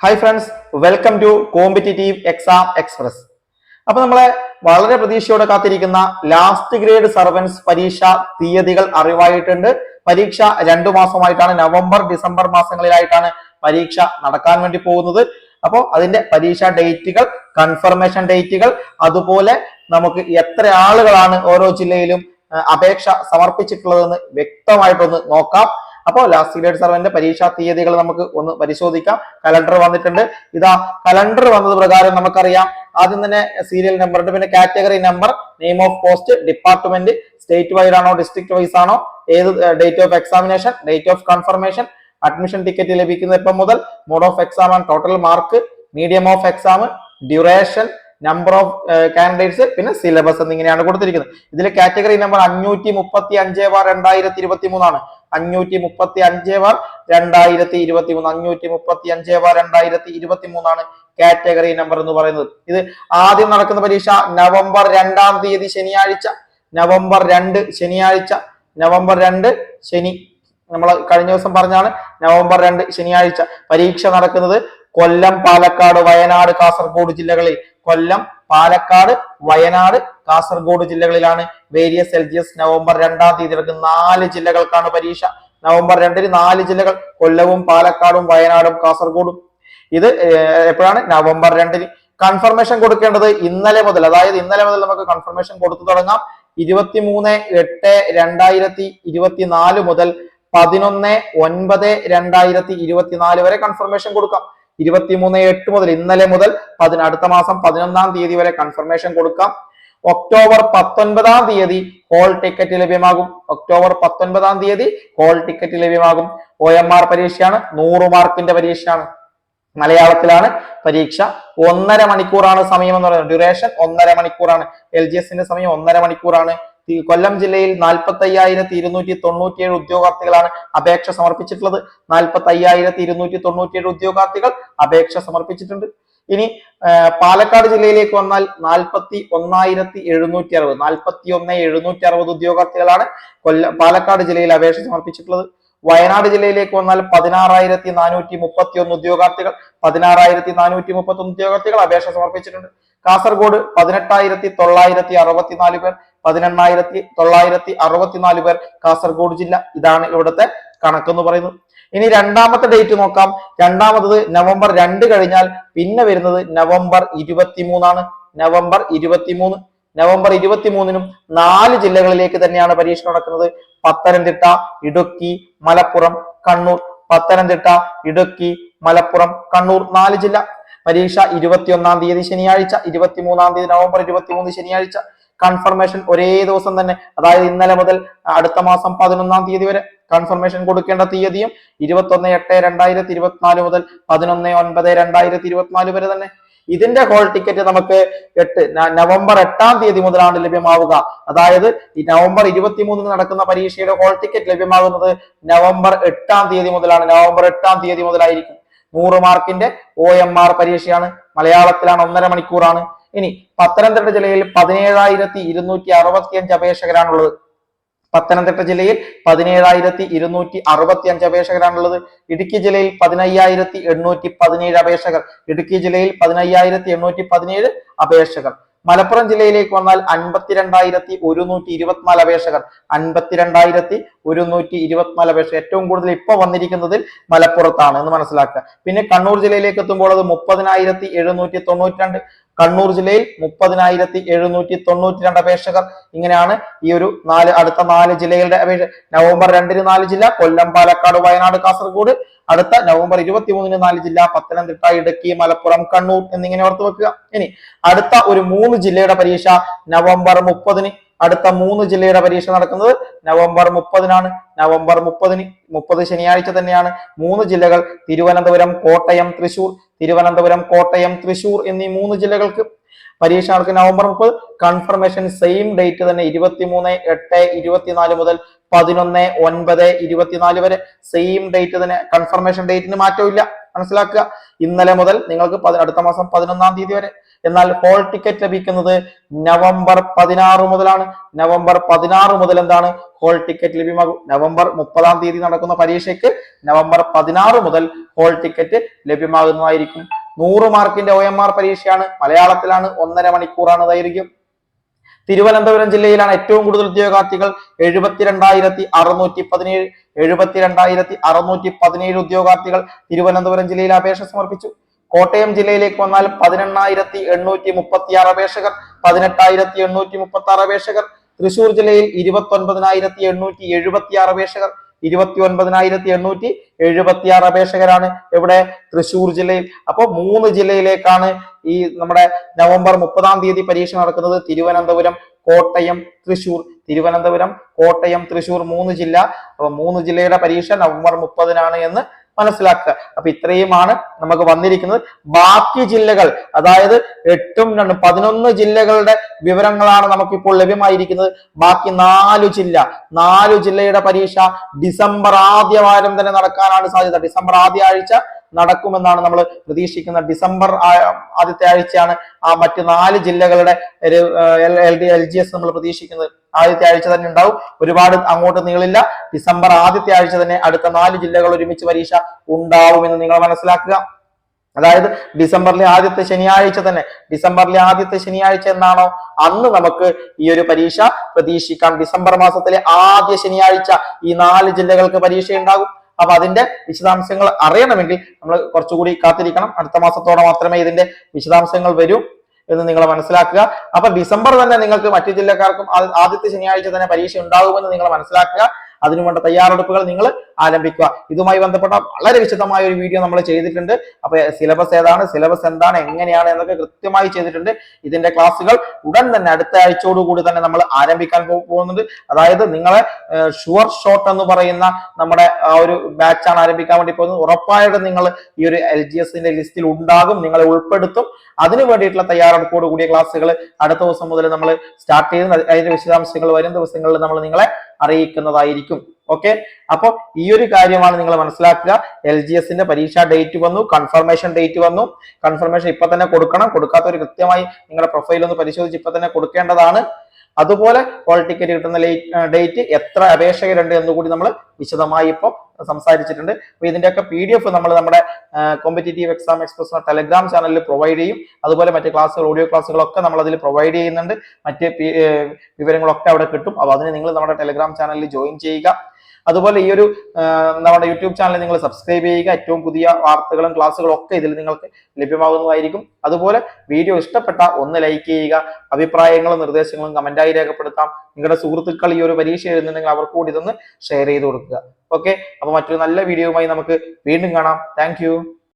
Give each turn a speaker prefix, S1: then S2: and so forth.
S1: Hi friends welcome to competitive exam express അപ്പൊ നമ്മളെ വളരെ പ്രതീക്ഷയോടെ കാത്തിരിക്കുന്ന ലാസ്റ്റ് ഗ്രേഡ് സർവൻസ് പരീക്ഷ തീയതികൾ അറിവായിട്ടുണ്ട്. പരീക്ഷ രണ്ടു മാസമായിട്ടാണ് നവംബർ ഡിസംബർ മാസങ്ങളിലായിട്ടാണ് പരീക്ഷ നടക്കാൻ വേണ്ടി പോകുന്നത്. അപ്പോൾ അതിന്റെ പരീക്ഷ ഡേറ്റുകൾ കൺഫർമേഷൻ ഡേറ്റുകൾ അതുപോലെ നമുക്ക് എത്ര ആളുകളാണ് ഓരോ ജില്ലയിലും അപേക്ഷ സമർപ്പിച്ചിട്ടുള്ളതെന്ന് വ്യക്തമായിട്ടൊന്ന് നോക്കാം. അപ്പോൾ ലാസ്റ്റ് ഗ്രേഡ് സർവന്റെ പരീക്ഷാ തീയതികൾ നമുക്ക് ഒന്ന് പരിശോധിക്കാം. കലണ്ടർ വന്നിട്ടുണ്ട്. ഇതാ കലണ്ടർ വന്നത് പ്രകാരം നമുക്കറിയാം. ആദ്യം തന്നെ സീരിയൽ നമ്പർ ഉണ്ട് പിന്നെ category number name of post department state wide ആണോ ഡിസ്ട്രിക്ട് വൈസ് ആണോ ഏത് date of examination date of confirmation admission ticket ലഭിക്കുന്ന ഇപ്പം മുതൽ mode of exam and total mark medium of exam duration number of candidates പിന്നെ syllabus എന്നിങ്ങനെയാണ് കൊടുത്തിരിക്കുന്നത്. ഇതിൽ കാറ്റഗറി നമ്പർ അഞ്ഞൂറ്റി മുപ്പത്തി അഞ്ച് ബാർ രണ്ടായിരത്തി ഇരുപത്തി മൂന്നാണ് അഞ്ഞൂറ്റി മുപ്പത്തി അഞ്ച് ബാർ രണ്ടായിരത്തി ഇരുപത്തി മൂന്ന് അഞ്ഞൂറ്റി മുപ്പത്തി അഞ്ച് ബാർ രണ്ടായിരത്തി ഇരുപത്തി മൂന്നാണ് കാറ്റഗറി നമ്പർ എന്ന് പറയുന്നത്. ഇത് ആദ്യം നടക്കുന്ന പരീക്ഷ നവംബർ രണ്ടാം തീയതി ശനിയാഴ്ച. നവംബർ രണ്ട് ശനിയാഴ്ച. നവംബർ രണ്ട് ശനി നമ്മൾ കഴിഞ്ഞ ദിവസം പറഞ്ഞാണ് നവംബർ രണ്ട് ശനിയാഴ്ച. പരീക്ഷ നടക്കുന്നത് കൊല്ലം പാലക്കാട് വയനാട് കാസർഗോഡ് ജില്ലകളിൽ. കൊല്ലം പാലക്കാട് വയനാട് കാസർഗോഡ് ജില്ലകളിലാണ് various L G S November രണ്ടാം തീയതി നടക്കുന്ന നാല് ജില്ലകൾക്കാണ് പരീക്ഷ. നവംബർ രണ്ടിന് നാല് ജില്ലകൾ കൊല്ലവും പാലക്കാടും വയനാടും കാസർഗോഡും. ഇത് എപ്പോഴാണ്? നവംബർ രണ്ടിന്. കൺഫർമേഷൻ കൊടുക്കേണ്ടത് ഇന്നലെ മുതൽ അതായത് ഇന്നലെ മുതൽ നമുക്ക് കൺഫർമേഷൻ കൊടുത്തു തുടങ്ങാം. ഇരുപത്തിമൂന്ന് എട്ട് രണ്ടായിരത്തി ഇരുപത്തിനാല് മുതൽ പതിനൊന്ന് ഒൻപത് രണ്ടായിരത്തി ഇരുപത്തിനാല് വരെ കൺഫർമേഷൻ കൊടുക്കാം. ഇരുപത്തിമൂന്ന് എട്ട് മുതൽ ഇന്നലെ മുതൽ പതിന അടുത്ത മാസം പതിനൊന്നാം തീയതി വരെ കൺഫർമേഷൻ കൊടുക്കാം. ഒക്ടോബർ പത്തൊൻപതാം തീയതി ഹോൾ ടിക്കറ്റ് ലഭ്യമാകും. ഒക്ടോബർ പത്തൊൻപതാം തീയതി ഹോൾ ടിക്കറ്റ് ലഭ്യമാകും. ഒ എം ആർ പരീക്ഷയാണ്. നൂറ് മാർക്കിന്റെ പരീക്ഷയാണ്. മലയാളത്തിലാണ് പരീക്ഷ. ഒന്നര മണിക്കൂറാണ് സമയം എന്ന് പറയുന്നത്. ഡ്യൂറേഷൻ ഒന്നര മണിക്കൂറാണ്. എൽ ജി എസിന്റെ സമയം ഒന്നര മണിക്കൂറാണ്. കൊല്ലം ജില്ലയിൽ നാൽപ്പത്തി അയ്യായിരത്തി ഇരുന്നൂറ്റി തൊണ്ണൂറ്റിയേഴ് ഉദ്യോഗാർത്ഥികളാണ് അപേക്ഷ സമർപ്പിച്ചിട്ടുള്ളത്. നാൽപ്പത്തി അയ്യായിരത്തി ഇരുന്നൂറ്റി തൊണ്ണൂറ്റിയേഴ് ഉദ്യോഗാർത്ഥികൾ അപേക്ഷ സമർപ്പിച്ചിട്ടുണ്ട്. ഇനി പാലക്കാട് ജില്ലയിലേക്ക് വന്നാൽ നാൽപ്പത്തി ഒന്നായിരത്തി എഴുന്നൂറ്റി അറുപത് നാൽപ്പത്തി ഒന്ന് എഴുന്നൂറ്റി അറുപത് ഉദ്യോഗാർത്ഥികളാണ് കൊല്ല പാലക്കാട് ജില്ലയിൽ അപേക്ഷ സമർപ്പിച്ചിട്ടുള്ളത്. വയനാട് ജില്ലയിലേക്ക് വന്നാൽ പതിനാറായിരത്തി നാനൂറ്റി മുപ്പത്തി ഒന്ന് ഉദ്യോഗാർത്ഥികൾ. പതിനാറായിരത്തി നാനൂറ്റി മുപ്പത്തി ഒന്ന് ഉദ്യോഗാർത്ഥികൾ അപേക്ഷ സമർപ്പിച്ചിട്ടുണ്ട്. കാസർഗോഡ് പതിനെട്ടായിരത്തി തൊള്ളായിരത്തി അറുപത്തിനാല് പേർ പതിനെണ്ണായിരത്തി തൊള്ളായിരത്തി അറുപത്തിനാല് പേർ കാസർഗോഡ് ജില്ല. ഇതാണ് ഇവിടുത്തെ കണക്കെന്ന് പറയുന്നത്. ഇനി രണ്ടാമത്തെ ഡേറ്റ് നോക്കാം. രണ്ടാമത്തത് നവംബർ രണ്ട് കഴിഞ്ഞാൽ പിന്നെ വരുന്നത് നവംബർ ഇരുപത്തിമൂന്നാണ്. നവംബർ ഇരുപത്തിമൂന്ന്. നവംബർ ഇരുപത്തിമൂന്നിനും നാല് ജില്ലകളിലേക്ക് തന്നെയാണ് പരീക്ഷ നടക്കുന്നത്. പത്തനംതിട്ട ഇടുക്കി മലപ്പുറം കണ്ണൂർ. പത്തനംതിട്ട ഇടുക്കി മലപ്പുറം കണ്ണൂർ നാല് ജില്ല. പരീക്ഷ ഇരുപത്തിയൊന്നാം തീയതി ശനിയാഴ്ച ഇരുപത്തിമൂന്നാം തീയതി നവംബർ ഇരുപത്തിമൂന്ന് ശനിയാഴ്ച. കൺഫർമേഷൻ ഒരേ ദിവസം തന്നെ അതായത് ഇന്നലെ മുതൽ അടുത്ത മാസം പതിനൊന്നാം തീയതി വരെ കൺഫർമേഷൻ കൊടുക്കേണ്ട തീയതിയും ഇരുപത്തൊന്ന് എട്ട് രണ്ടായിരത്തി ഇരുപത്തിനാല് മുതൽ പതിനൊന്ന് ഒൻപത് രണ്ടായിരത്തി ഇരുപത്തിനാല് വരെ തന്നെ. ഇതിന്റെ ഹോൾ ടിക്കറ്റ് നമുക്ക് എട്ട് നവംബർ എട്ടാം തീയതി മുതലാണ് ലഭ്യമാവുക. അതായത് ഈ നവംബർ ഇരുപത്തിമൂന്നിന് നടക്കുന്ന പരീക്ഷയുടെ ഹോൾ ടിക്കറ്റ് ലഭ്യമാകുന്നത് നവംബർ എട്ടാം തീയതി മുതലാണ്. നവംബർ എട്ടാം തീയതി മുതലായിരിക്കും. നൂറ് മാർക്കിന്റെ ഒ എം ആർ പരീക്ഷയാണ്. മലയാളത്തിലാണ് ഒന്നര മണിക്കൂറാണ്. ഇനി പത്തനംതിട്ട ജില്ലയിൽ പതിനേഴായിരത്തി ഇരുന്നൂറ്റി അറുപത്തി അഞ്ച് അപേക്ഷകരാണുള്ളത്. പത്തനംതിട്ട ജില്ലയിൽ പതിനേഴായിരത്തി ഇരുന്നൂറ്റി അറുപത്തി അഞ്ച് അപേക്ഷകരാണുള്ളത്. ഇടുക്കി ജില്ലയിൽ പതിനയ്യായിരത്തി എണ്ണൂറ്റി പതിനേഴ് അപേക്ഷകർ. ഇടുക്കി ജില്ലയിൽ പതിനയ്യായിരത്തി എണ്ണൂറ്റി പതിനേഴ് അപേക്ഷകർ. മലപ്പുറം ജില്ലയിലേക്ക് വന്നാൽ അൻപത്തിരണ്ടായിരത്തി ഒരുന്നൂറ്റി ഇരുപത്തിനാല് അപേക്ഷകർ. അൻപത്തിരണ്ടായിരത്തി ഒരുന്നൂറ്റി ഇരുപത്തിനാല് അപേക്ഷകർ ഏറ്റവും കൂടുതൽ ഇപ്പൊ വന്നിരിക്കുന്നതിൽ മലപ്പുറത്താണ് എന്ന് മനസ്സിലാക്കുക. പിന്നെ കണ്ണൂർ ജില്ലയിലേക്ക് എത്തുമ്പോൾ അത് മുപ്പതിനായിരത്തി എഴുന്നൂറ്റി തൊണ്ണൂറ്റി രണ്ട് കണ്ണൂർ ജില്ലയിൽ മുപ്പതിനായിരത്തി എഴുന്നൂറ്റി തൊണ്ണൂറ്റി രണ്ട് അപേക്ഷകർ ഇങ്ങനെയാണ് ഈ ഒരു നാല് അടുത്ത നാല് ജില്ലകളുടെ അപേക്ഷ നവംബർ രണ്ടിന് നാല് ജില്ല കൊല്ലം പാലക്കാട് വയനാട് കാസർഗോഡ്. അടുത്ത നവംബർ ഇരുപത്തി മൂന്നിന് നാല് ജില്ല പത്തനംതിട്ട ഇടുക്കി മലപ്പുറം കണ്ണൂർ എന്നിങ്ങനെ ഓർത്ത് വെക്കുക. ഇനി അടുത്ത ഒരു മൂന്ന് ജില്ലയുടെ പരീക്ഷ നവംബർ മുപ്പതിന് അടുത്ത മൂന്ന് ജില്ലയുടെ പരീക്ഷ നടക്കുന്നത് നവംബർ മുപ്പതിനാണ്. നവംബർ മുപ്പതിന് മുപ്പത് ശനിയാഴ്ച തന്നെയാണ്. മൂന്ന് ജില്ലകൾ തിരുവനന്തപുരം കോട്ടയം തൃശൂർ. തിരുവനന്തപുരം കോട്ടയം തൃശൂർ എന്നീ മൂന്ന് ജില്ലകൾക്ക് പരീക്ഷ നടക്കുന്ന നവംബർ മുപ്പത്. കൺഫർമേഷൻ സെയിം ഡേറ്റ് തന്നെ ഇരുപത്തിമൂന്ന് എട്ട് ഇരുപത്തിനാല് മുതൽ പതിനൊന്ന് ഒൻപത് ഇരുപത്തിനാല് വരെ സെയിം ഡേറ്റ് തന്നെ കൺഫർമേഷൻ ഡേറ്റിന് മാറ്റമില്ല മനസ്സിലാക്കുക? ഇന്നലെ മുതൽ നിങ്ങൾക്ക് അടുത്ത മാസം പതിനൊന്നാം തീയതി വരെ. എന്നാൽ ഹോൾ ടിക്കറ്റ് ലഭിക്കുന്നത് നവംബർ പതിനാറ് മുതലാണ്. നവംബർ പതിനാറ് മുതൽ എന്താണ്? ഹോൾ ടിക്കറ്റ് ലഭ്യമാകും. നവംബർ മുപ്പതാം തീയതി നടക്കുന്ന പരീക്ഷയ്ക്ക് നവംബർ പതിനാറ് മുതൽ ഹോൾ ടിക്കറ്റ് ലഭ്യമാകുന്നതായിരിക്കും. നൂറ് മാർക്കിന്റെ ഒ എം ആർ പരീക്ഷയാണ്. മലയാളത്തിലാണ് ഒന്നര മണിക്കൂറാണ് ദൈർഘ്യം. തിരുവനന്തപുരം ജില്ലയിലാണ് ഏറ്റവും കൂടുതൽ ഉദ്യോഗാർത്ഥികൾ. എഴുപത്തിരണ്ടായിരത്തി അറുന്നൂറ്റി പതിനേഴ് എഴുപത്തിരണ്ടായിരത്തി അറുന്നൂറ്റി പതിനേഴ് ഉദ്യോഗാർത്ഥികൾ തിരുവനന്തപുരം ജില്ലയിൽ അപേക്ഷ സമർപ്പിച്ചു. കോട്ടയം ജില്ലയിലേക്ക് വന്നാൽ പതിനെണ്ണായിരത്തി എണ്ണൂറ്റി മുപ്പത്തി ആറ് അപേക്ഷകർ പതിനെട്ടായിരത്തി എണ്ണൂറ്റി മുപ്പത്തി ആറ് അപേക്ഷകർ. തൃശൂർ ജില്ലയിൽ ഇരുപത്തി ഒൻപതിനായിരത്തി എണ്ണൂറ്റി എഴുപത്തി ആറ് അപേക്ഷകർ ഇരുപത്തി ഒൻപതിനായിരത്തി എണ്ണൂറ്റി എഴുപത്തി ആറ് അപേക്ഷകരാണ് ഇവിടെ തൃശൂർ ജില്ലയിൽ. അപ്പൊ മൂന്ന് ജില്ലയിലേക്കാണ് ഈ നമ്മുടെ നവംബർ മുപ്പതാം തീയതി പരീക്ഷ നടക്കുന്നത്. തിരുവനന്തപുരം കോട്ടയം തൃശൂർ തിരുവനന്തപുരം കോട്ടയം തൃശൂർ മൂന്ന് ജില്ല. അപ്പൊ മൂന്ന് ജില്ലയുടെ പരീക്ഷ നവംബർ മുപ്പതിനാണ് എന്ന് മനസ്സിലാക്കുക. അപ്പൊ ഇത്രയുമാണ് നമുക്ക് വന്നിരിക്കുന്നത്. ബാക്കി ജില്ലകൾ അതായത് എട്ടും രണ്ടും പതിനൊന്ന് ജില്ലകളുടെ വിവരങ്ങളാണ് നമുക്കിപ്പോൾ ലഭ്യമായിരിക്കുന്നത്. ബാക്കി നാലു ജില്ല നാലു ജില്ലയുടെ പരീക്ഷ ഡിസംബർ ആദ്യ വാരം തന്നെ നടക്കാനാണ് സാധ്യത. ഡിസംബർ ആദ്യ ആഴ്ച നടക്കുമെന്നാണ് നമ്മൾ പ്രതീക്ഷിക്കുന്നത്. ഡിസംബർ ആദ്യത്തെ ആഴ്ചയാണ് ആ മറ്റ് നാല് ജില്ലകളുടെ L D L G S നമ്മൾ പ്രതീക്ഷിക്കുന്നത്. ആദ്യത്തെ ആഴ്ച തന്നെ ഉണ്ടാവും. ഒരുപാട് അങ്ങോട്ട് നീളില്ല. ഡിസംബർ ആദ്യത്തെ ആഴ്ച തന്നെ അടുത്ത നാല് ജില്ലകൾ ഒരുമിച്ച് പരീക്ഷ ഉണ്ടാവുമെന്ന് നിങ്ങൾ മനസ്സിലാക്കുക. അതായത് ഡിസംബറിലെ ആദ്യത്തെ ശനിയാഴ്ച തന്നെ. ഡിസംബറിലെ ആദ്യത്തെ ശനിയാഴ്ച എന്നാണോ? അന്ന് നമുക്ക് ഈ ഒരു പരീക്ഷ പ്രതീക്ഷിക്കാം. ഡിസംബർ മാസത്തിലെ ആദ്യ ശനിയാഴ്ച ഈ നാല് ജില്ലകൾക്ക് പരീക്ഷ ഉണ്ടാകും. അപ്പൊ അതിന്റെ വിശദാംശങ്ങൾ അറിയണമെങ്കിൽ നമ്മൾ കുറച്ചുകൂടി കാത്തിരിക്കണം. അടുത്ത മാസത്തോടെ മാത്രമേ ഇതിന്റെ വിശദാംശങ്ങൾ വരൂ എന്ന് നിങ്ങൾ മനസ്സിലാക്കുക. അപ്പൊ ഡിസംബർ തന്നെ നിങ്ങൾക്ക് മറ്റു ജില്ലക്കാർക്കും ആദ്യത്തെ ശനിയാഴ്ച തന്നെ പരീക്ഷ ഉണ്ടാകുമെന്ന് നിങ്ങൾ മനസ്സിലാക്കുക. അതിനുവേണ്ട തയ്യാറെടുപ്പുകൾ നിങ്ങൾ ആരംഭിക്കുക. ഇതുമായി ബന്ധപ്പെട്ട വളരെ വിശദമായ ഒരു വീഡിയോ നമ്മൾ ചെയ്തിട്ടുണ്ട്. അപ്പൊ സിലബസ് ഏതാണ്? സിലബസ് എന്താണ്? എങ്ങനെയാണ്? എന്നൊക്കെ കൃത്യമായി ചെയ്തിട്ടുണ്ട്. ഇതിന്റെ ക്ലാസ്സുകൾ ഉടൻ തന്നെ അടുത്ത ആഴ്ചയോടുകൂടി തന്നെ നമ്മൾ ആരംഭിക്കാൻ പോകുന്നുണ്ട്. അതായത് നിങ്ങളെ ഷുവർ ഷോട്ട് എന്ന് പറയുന്ന നമ്മുടെ ആ ഒരു ബാച്ചാണ് ആരംഭിക്കാൻ വേണ്ടി പോകുന്നത്. ഉറപ്പായിട്ടും നിങ്ങൾ ഈ ഒരു എൽ ജി എസിന്റെ ലിസ്റ്റിൽ ഉണ്ടാകും. നിങ്ങളെ ഉൾപ്പെടുത്തും. അതിനു വേണ്ടിയിട്ടുള്ള തയ്യാറെടുപ്പോട് കൂടിയ ക്ലാസ്സുകൾ അടുത്ത ദിവസം മുതൽ നമ്മൾ സ്റ്റാർട്ട് ചെയ്ത് അതിന്റെ വിശദാംശങ്ങൾ വരും ദിവസങ്ങളിൽ നമ്മൾ നിങ്ങളെ അറിയിക്കുന്നതായിരിക്കും. ഓക്കെ അപ്പൊ ഈ ഒരു കാര്യമാണ് നിങ്ങൾ മനസ്സിലാക്കുക. എൽ ജി എസിന്റെ പരീക്ഷാ ഡേറ്റ് വന്നു കൺഫർമേഷൻ ഡേറ്റ് വന്നു. കൺഫർമേഷൻ ഇപ്പൊ തന്നെ കൊടുക്കണം. കൊടുക്കാത്തവർ കൃത്യമായി നിങ്ങളുടെ പ്രൊഫൈൽ ഒന്ന് പരിശോധിച്ച് ഇപ്പൊ തന്നെ കൊടുക്കേണ്ടതാണ്. അതുപോലെ ഹോൾ ടിക്കറ്റ് കിട്ടുന്ന ഡേറ്റ് എത്ര അപേക്ഷകരുണ്ട് എന്നുകൂടി നമ്മൾ വിശദമായി ഇപ്പോൾ സംസാരിച്ചിട്ടുണ്ട്. അപ്പൊ ഇതിന്റെയൊക്കെ പി ഡി എഫ് നമ്മൾ നമ്മുടെ കോമ്പറ്റേറ്റീവ് എക്സാം എക്സ്പ്രസ് ടെലഗ്രാം ചാനലിൽ പ്രൊവൈഡ് ചെയ്യും. അതുപോലെ മറ്റ് ക്ലാസ്സുകൾ ഓഡിയോ ക്ലാസ്സുകളൊക്കെ നമ്മൾ അതിൽ പ്രൊവൈഡ് ചെയ്യുന്നുണ്ട്. മറ്റ് വിവരങ്ങളൊക്കെ അവിടെ കിട്ടും. അപ്പോൾ അതിന് നിങ്ങൾ നമ്മുടെ ടെലഗ്രാം ചാനലിൽ ജോയിൻ ചെയ്യുക. അതുപോലെ ഈ ഒരു നമ്മുടെ യൂട്യൂബ് ചാനൽ നിങ്ങൾ സബ്സ്ക്രൈബ് ചെയ്യുക. ഏറ്റവും പുതിയ വാർത്തകളും ക്ലാസ്സുകളും ഒക്കെ ഇതിൽ നിങ്ങൾക്ക് ലഭ്യമാകുന്നതായിരിക്കും. അതുപോലെ വീഡിയോ ഇഷ്ടപ്പെട്ട ഒന്ന് ലൈക്ക് ചെയ്യുക. അഭിപ്രായങ്ങളും നിർദ്ദേശങ്ങളും കമന്റായി രേഖപ്പെടുത്താം. നിങ്ങളുടെ സുഹൃത്തുക്കൾ ഈ ഒരു പരീക്ഷ എഴുതുന്നുണ്ടെങ്കിൽ അവർക്ക് കൂടി ഇതൊന്ന് ഷെയർ ചെയ്ത് കൊടുക്കുക. ഓക്കെ അപ്പൊ മറ്റൊരു നല്ല വീഡിയോയുമായി നമുക്ക് വീണ്ടും കാണാം. താങ്ക്